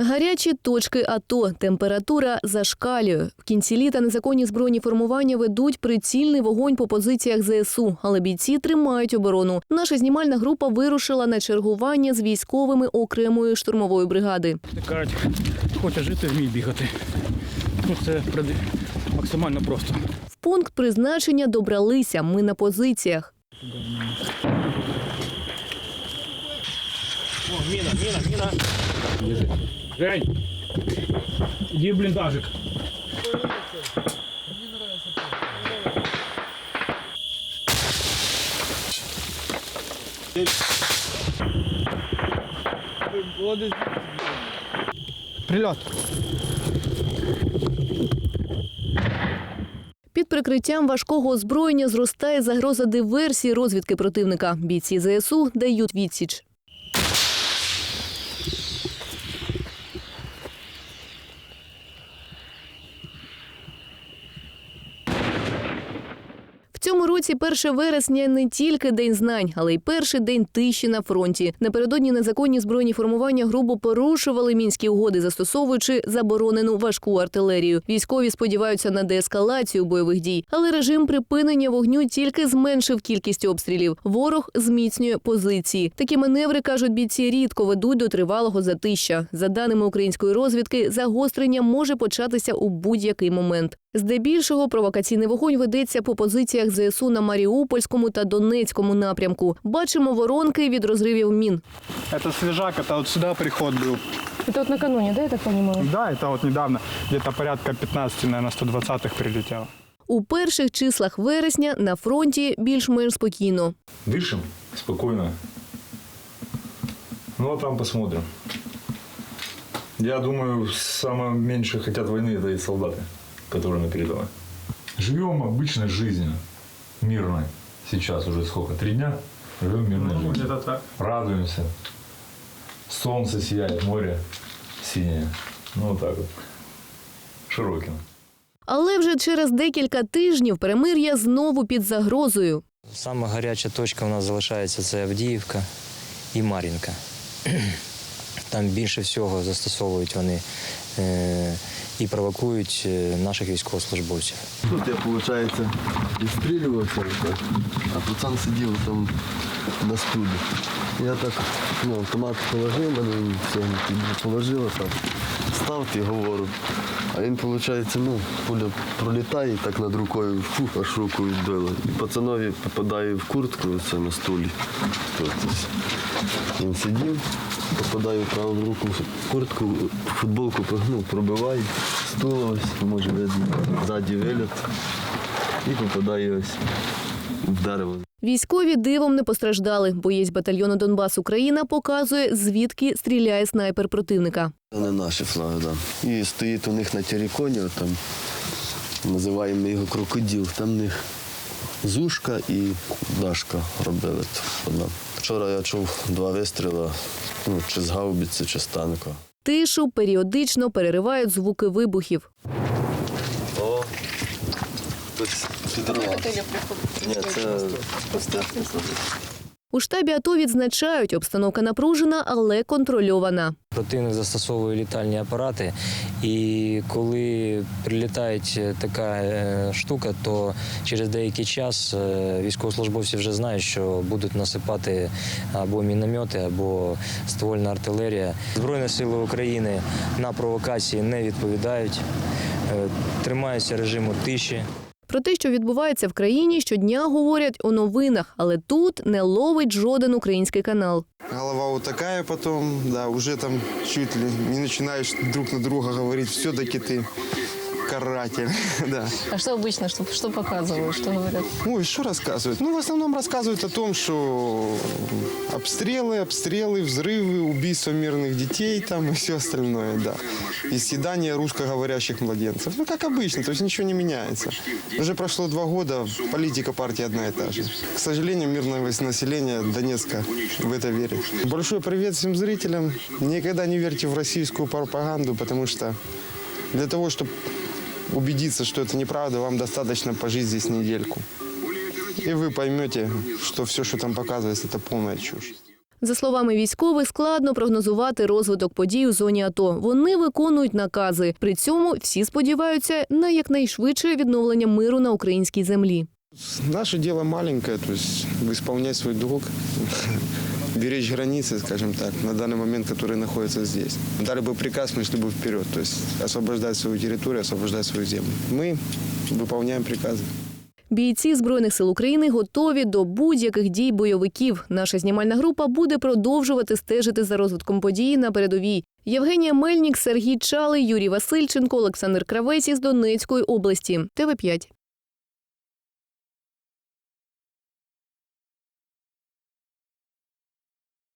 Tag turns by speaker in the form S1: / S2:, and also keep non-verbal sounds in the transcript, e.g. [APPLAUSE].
S1: Гарячі точки АТО. Температура зашкалює. В кінці літа незаконні збройні формування ведуть прицільний вогонь по позиціях ЗСУ, але бійці тримають оборону. Наша знімальна група вирушила на чергування з військовими окремої штурмової бригади.
S2: Кажуть, хоче жити, вмій бігати. Ну, це максимально просто.
S1: В пункт призначення добралися. Ми на позиціях.
S2: О, міна, міна, міна. Жень, іди в бліндажик. Прильот.
S1: Під прикриттям важкого озброєння зростає загроза диверсії розвідки противника. Бійці ЗСУ дають відсіч. Цьому році 1 вересня не тільки день знань, але й перший день тиші на фронті. Напередодні незаконні збройні формування грубо порушували мінські угоди, застосовуючи заборонену важку артилерію. Військові сподіваються на деескалацію бойових дій, але режим припинення вогню тільки зменшив кількість обстрілів. Ворог зміцнює позиції. Такі маневри кажуть бійці рідко ведуть до тривалого затища. За даними української розвідки, загострення може початися у будь-який момент. Здебільшого провокаційний вогонь ведеться по позиціях ЗСУ на Маріупольському та Донецькому напрямку. Бачимо воронки від розривів мін.
S3: Это свежак, это вот сюда приход был.
S1: Це от накануні, да, я так розумію?
S3: Да, это вот недавно, где-то порядка 15, наверное, 120-х прилетело.
S1: У перших числах вересня на фронті більш-менш спокійно.
S4: Дышим спокойно. Ну а там посмотрим. Я думаю, самое меньше хотят войны это и солдаты, которые на передовой. Живем обычной жизнью, мирной. Сейчас уже сколько? Три дня? Живем мирной жизнью.
S3: Где-то так.
S4: Радуемся. Солнце сияет, море синее. Ну вот так вот. Широким.
S1: Але вже через декілька тижнів перемир'я знову під загрозою.
S5: Саме гаряча точка у нас залишається це Авдіївка і Мар'їнка. Там більше всього застосовують вони е, і провокують е, наших військовослужбовців.
S6: Тут я, виходить, відстрілювався, а пацан сидів там на студі. Я так ну, автомат положив, мене все положив, так, став і говорю. А він, виходить, ну, пуля пролітає так над рукою фу, аж руку відбило. І пацанові попадає в куртку це на стулі. Він сидів, попадає в праву руку куртку, футболку ну, пробиває, стуло ось, може ззаді виліт і попадає ось в дерево.
S1: Військові дивом не постраждали. Боєць батальйону Донбас Україна показує, звідки стріляє снайпер противника.
S6: Це не наші флаги, да. І стоїть у них на териконі, там називаємо його крокодил. Там в них зушка і дашка робили. Одна. Вчора я чув два вистріли, ну, чи з гаубиці, чи з танка.
S1: Тишу періодично переривають звуки вибухів.
S6: Ні, це
S1: У штабі АТО відзначають, обстановка напружена, але контрольована.
S5: Противник застосовує літальні апарати, і коли прилітає така е, штука, то через деякий час е, військовослужбовці вже знають, що будуть насипати або міномети, або ствольна артилерія. Збройні сили України на провокації не відповідають, е, тримаються режиму тиші.
S1: Про те, що відбувається в країні, щодня говорять у новинах, але тут не ловить жоден український канал.
S7: Голова вот потім, да, вже там чуть ли не починаєш друг на друга говорити, все-таки ты каратель, [LAUGHS] да.
S8: А что обычно, что, что показывают, что говорят?
S7: Ой, что рассказывают? Ну, в основном рассказывают о том, что обстрелы, обстрелы, взрывы, убийства мирных детей там и все остальное, да. И съедание русскоговорящих младенцев. Ну, как обычно, то есть ничего не меняется. Уже прошло два года, политика партии одна и та же. К сожалению, мирное население Донецка в это верит. Большой привет всем зрителям. Никогда не верьте в российскую пропаганду, потому что для того, чтобы убедиться, что это неправда, вам достаточно пожить здесь недельку. И вы поймете, что все, что там показывается, это полная чушь.
S1: За словами військових, складно прогнозувати розвиток подій у зоні АТО. Вони виконують накази. При цьому всі сподіваються на якнайшвидше відновлення миру на українській землі.
S7: Наше дело маленькое, то есть исполнять свой долг, [LAUGHS] беречь границы, скажем так, на данный момент, которые находятся здесь. Дали бы приказ, мы шли бы вперед, то есть освобождать свою территорию, освобождать свою землю. Мы выполняем приказы.
S1: Бійці збройних сил України готові до будь-яких дій бойовиків. Наша знімальна група буде продовжувати стежити за розвитком події на передовій. Євгенія Мельнік, Сергій Чалий, Юрій Васильченко, Олександр Кравець із Донецької області. ТВ 5